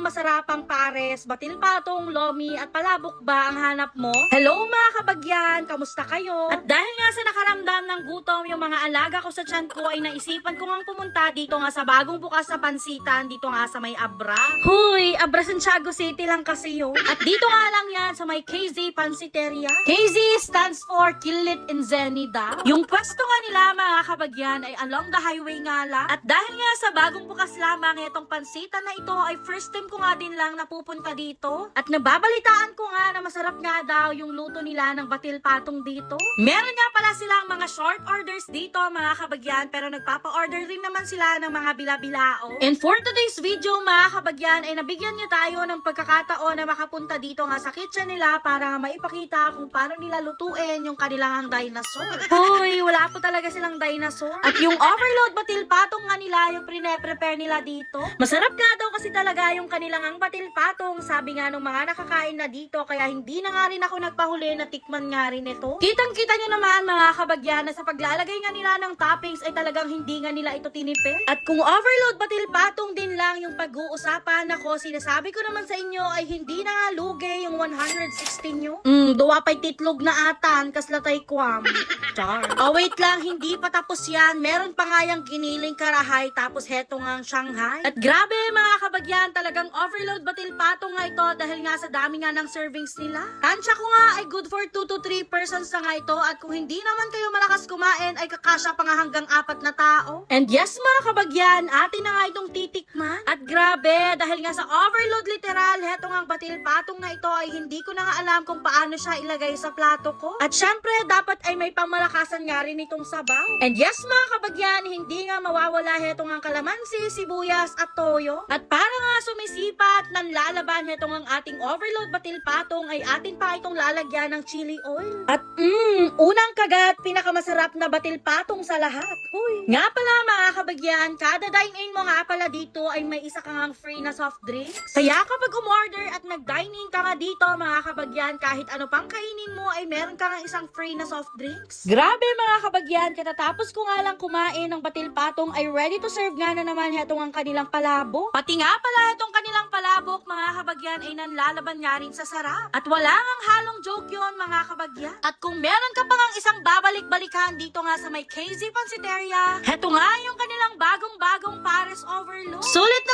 masarapang masarapang pares, batil patong, lomi at palabok ba ang hanap mo? Hello mga kabagyan, kamusta kayo? At dahil nga sa nakaramdam ng gutom yung mga alaga ko sa tiyan ko ay naisipan ko ngang pumunta dito nga sa bagong bukas na pansitan dito nga sa may Abra. Huy, Abra Santiago City lang kasi yun. At dito nga lang yan sa may KZ Pansiteria. KZ stands for Kilit in Zenida. Yung pwesto nga nila mga kabagyan ay along the highway nga lang. At dahil nga sa bagong bukas lamang itong pansitan na ito ay first ko nga din lang napupunta dito. At nababalitaan ko nga na masarap nga daw yung luto nila ng batil patong dito. Meron nga pala silang mga short orders dito mga kabagyan pero nagpapa-order rin naman sila ng mga bila-bilao. And for today's video mga kabagyan ay nabigyan niya tayo ng pagkakataon na makapunta dito nga sa kitchen nila para maipakita kung paano nila lutuin yung kanilang dinosaur. Hoy, wala po talaga silang dinosaur. At yung overload batil patong nga nila yung prepare nila dito. Masarap nga daw kasi talaga yung kanilang ang batil patong sabi nga nung mga nakakain na dito kaya hindi na nga rin ako nagpahuli na tikman nga rin ito. Kitang kita nyo naman mga kabagyan na sa paglalagay nga nila ng toppings ay talagang hindi nga nila ito tinipid. At kung overload batil patong din lang yung pag-uusapan ako, sinasabi ko naman sa inyo ay hindi na nga lugi yung 116 nyo. Mm, duwa pa'y titlog na atan, kaslatay kwam. Char. Oh, wait lang, hindi pa tapos yan. Meron pa nga yung giniling karahay, tapos heto nga ang Shanghai. At grabe mga kabagyan, talagang overload batil patong nga ito dahil nga sa dami nga ng servings nila. Tansya ko nga ay good for 2 to 3 persons na nga ito at kung hindi naman kayo malakas kumain ay kakasya pa nga hanggang apat na tao. And yes mga kabagyan, atin na nga itong titikman. At grabe, dahil nga sa overload literal, heto nga batil patong na ito ay hindi ko na nga alam kung paano siya ilagay sa plato ko. At syempre, dapat ay may pamalakasan nga rin itong sabaw. And yes mga kabagyan, hindi nga mawawala heto nga ang kalamansi, sibuyas at toyo. At para nga sumisipat ng lalaban heto nga ang ating overload batil patong ay atin pa itong lalagyan ng chili oil. At mmm, unang kagat, pinakamasarap na batil patong sa lahat. Huy. Nga pala mga kabagyan, kada dine-in mo nga pala dito ay may isa kang free na soft drinks. Kaya kapag umorder at nag-dine-in ka nga dito mga kabagyan, kahit ano pang kainin mo ay meron ka nga isang free na soft drinks. Grabe mga kabagyan, katatapos ko nga lang kumain ng batil patong ay ready to serve nga na naman hetong ang kanilang palabok. Pati nga pala itong kanilang palabok mga kabagyan ay nanlalaban nga rin sa sarap. At wala ngang halong joke yon mga kabagyan. At kung meron ka pa ngang isang babalik-balikan dito nga sa may KZ Pansiteria, heto nga yung kanilang bagong-bagong Paris Overload. Sulit na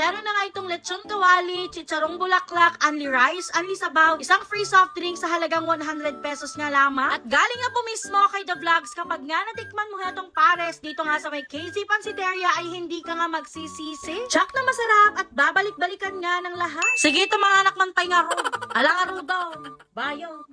meron na nga itong lechon kawali, chicharong bulaklak, only rice, only sabaw, isang free soft drink sa halagang 100 pesos nga lamang. At galing nga po mismo kay The Vlogs kapag nga natikman mo itong Pares dito nga sa may KZ Pansiteria ay hindi ka nga magsisisi. Tsak na masarap at babalik-balikan nga ng lahat. Sige ito mga anak man pay nga ro. Ala nga ro daw. Bayo.